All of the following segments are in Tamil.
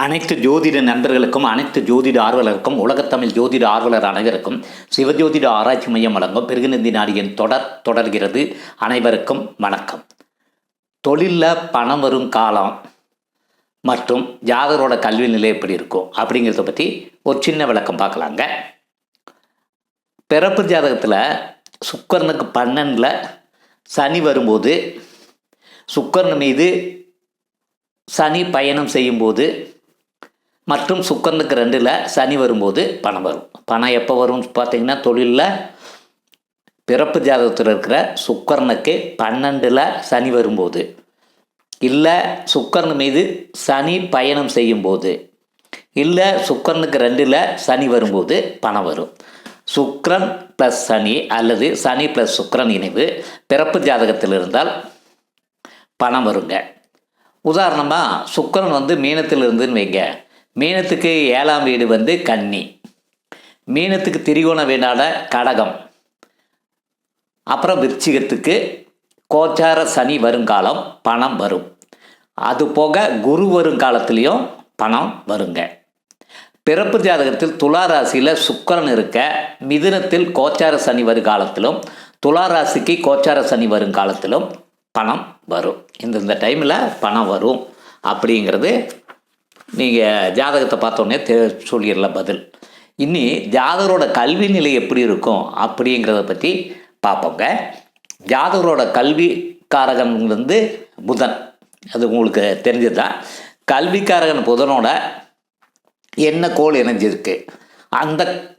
அனைத்து ஜோதிட நண்பர்களுக்கும் அனைத்து ஜோதிட ஆர்வலருக்கும் உலகத்தமிழ் ஜோதிட ஆர்வலர் அனைவருக்கும் சிவஜோதிட ஆராய்ச்சி மையம் வழங்கும் பெருகுநந்தி நாடியின் தொடர் தொடர்கிறது. அனைவருக்கும் வணக்கம். தொழிலில் பணம் வரும் காலம் மற்றும் ஜாதகரோட கல்வி நிலை எப்படி இருக்கும் அப்படிங்கிறத பற்றி ஒரு சின்ன விளக்கம் பார்க்கலாங்க. பிறப்பு ஜாதகத்தில் சுக்கரனுக்கு பன்னெண்டில் சனி வரும்போது சுக்கரன் மீது சனி பயணம் செய்யும்போது மற்றும் சுக்கரனுக்கு ரெண்டில் சனி வரும்போது பணம் வரும். பணம் எப்போ வரும்னு பார்த்தீங்கன்னா தொழிலில் பிறப்பு ஜாதகத்தில் இருக்கிற சுக்கரனுக்கு பன்னெண்டில் சனி வரும்போது இல்லை சுக்கரன் மீது சனி பயணம் செய்யும்போது இல்லை சுக்கரனுக்கு ரெண்டில் சனி வரும்போது பணம் வரும். சுக்ரன் ப்ளஸ் சனி அல்லது சனி ப்ளஸ் சுக்ரன் இணைவு பிறப்பு ஜாதகத்தில் இருந்தால் பணம் வருங்க. உதாரணமாக சுக்கரன் வந்து மீனத்தில் இருந்துன்னு வைங்க. மீனத்துக்கு ஏழாம் வீடு வந்து கன்னி. மீனத்துக்கு திரிகோண வீடான கடகம். அப்புறம் விருச்சிகத்துக்கு கோச்சார சனி வருங்காலம் பணம் வரும். அது போக குரு வருங்காலத்துலேயும் பணம் வருங்க. பிறப்பு ஜாதகத்தில் துலா ராசியில் சுக்கரன் இருக்க மிதுனத்தில் கோச்சார சனி வருங்காலத்திலும் துலா ராசிக்கு கோச்சார சனி வருங்காலத்திலும் பணம் வரும். இந்தந்த டைமில் பணம் வரும். அப்படிங்கிறது நீங்கள் ஜாதகத்தை பார்த்தோன்னே தெ சொல்லிடலாம் பதில். இனி ஜாதகரோட கல்வி நிலை எப்படி இருக்கும் அப்படிங்கிறத பற்றி பார்ப்போங்க. ஜாதகரோட கல்விக்காரகன் வந்து புதன். அது உங்களுக்கு தெரிஞ்சது? தான் கல்விக்காரகன் புதனோட என்ன கோள் இணைஞ்சிருக்கு? அந்த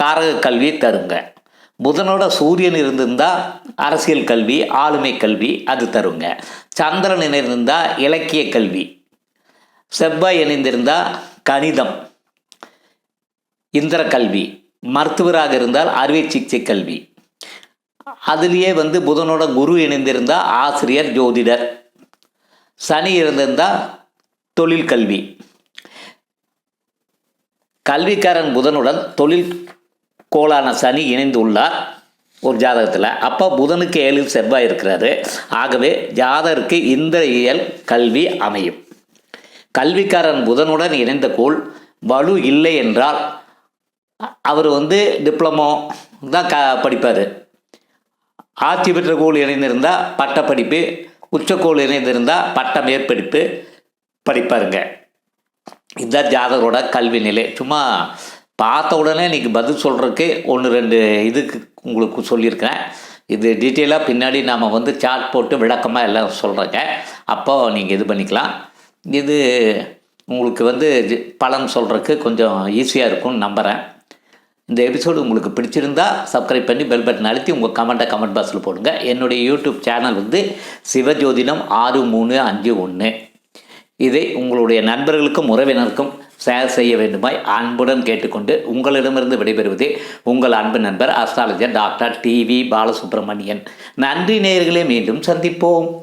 காரக கல்வி தருங்க. புதனோட சூரியன் இருந்திருந்தால் அரசியல் கல்வி ஆளுமை கல்வி அது தருங்க. சந்திரன் இணைந்திருந்தால் இலக்கிய கல்வி செவ்வாய் இணைந்திருந்தால் கணிதம். இந்திர கல்வி. மருத்துவராக இருந்தால் அறுவை சிகிச்சை கல்வி. அதுலேயே வந்து புதனோட குரு இணைந்திருந்தால் ஆசிரியர் ஜோதிடர். சனி இருந்திருந்தால் தொழில் கல்வி. கல்விக்காரன் புதனுடன் தொழில் கோளான சனி இணைந்து உள்ளார் ஒரு ஜாதகத்தில். அப்போ புதனுக்கு ஏழில் செவ்வாய் இருக்கிறாரு. ஆகவே ஜாதகருக்கு இந்த இயல் கல்வி அமையும். கல்விக்காரன் புதனுடன் இணைந்த கோள் வலு இல்லை என்றால் அவர் வந்து டிப்ளமோ தான் க படிப்பார். ஆட்சி பெற்ற கோள் இணைந்திருந்தால் பட்டப்படிப்பு உச்சக்கோள் இணைந்திருந்தால் பட்ட மேற்படிப்பு படிப்பாருங்க. இதுதான் ஜாதகரோட கல்வி நிலை. சும்மா பார்த்த உடனே இன்றைக்கி பதில் சொல்கிறதுக்கு ஒன்று ரெண்டு இதுக்கு உங்களுக்கு சொல்லியிருக்கிறேன். இது டீட்டெயிலாக பின்னாடி நாம் வந்து சார்ட் போட்டு விளக்கமாக எல்லாம் சொல்கிறேங்க அப்போ நீங்கள் இது பண்ணிக்கலாம். இது உங்களுக்கு வந்து பலன் சொல்கிறதுக்கு கொஞ்சம் ஈஸியாக இருக்கும்னு நம்புகிறேன் இந்த எபிசோடு உங்களுக்கு பிடிச்சிருந்தா சப்ஸ்கிரைப் பண்ணி பெல் பட்டன் அழுத்தி உங்கள் கமெண்ட்டை கமெண்ட் பாக்ஸில் போடுங்க. என்னுடைய யூடியூப் சேனல் வந்து சிவஜோதிடம் ஆறு மூணு அஞ்சு ஒன்று இதை உங்களுடைய நண்பர்களுக்கும் உறவினருக்கும் ஷேர் செய்ய வேண்டுமாய் அன்புடன் கேட்டுக்கொண்டு உங்களிடமிருந்து விடைபெறுவது உங்கள் அன்பு நண்பர் அஸ்ட்ராலஜர் டாக்டர் டிவி பாலசுப்ரமணியன். நன்றி நேர்களே மீண்டும் சந்திப்போம்.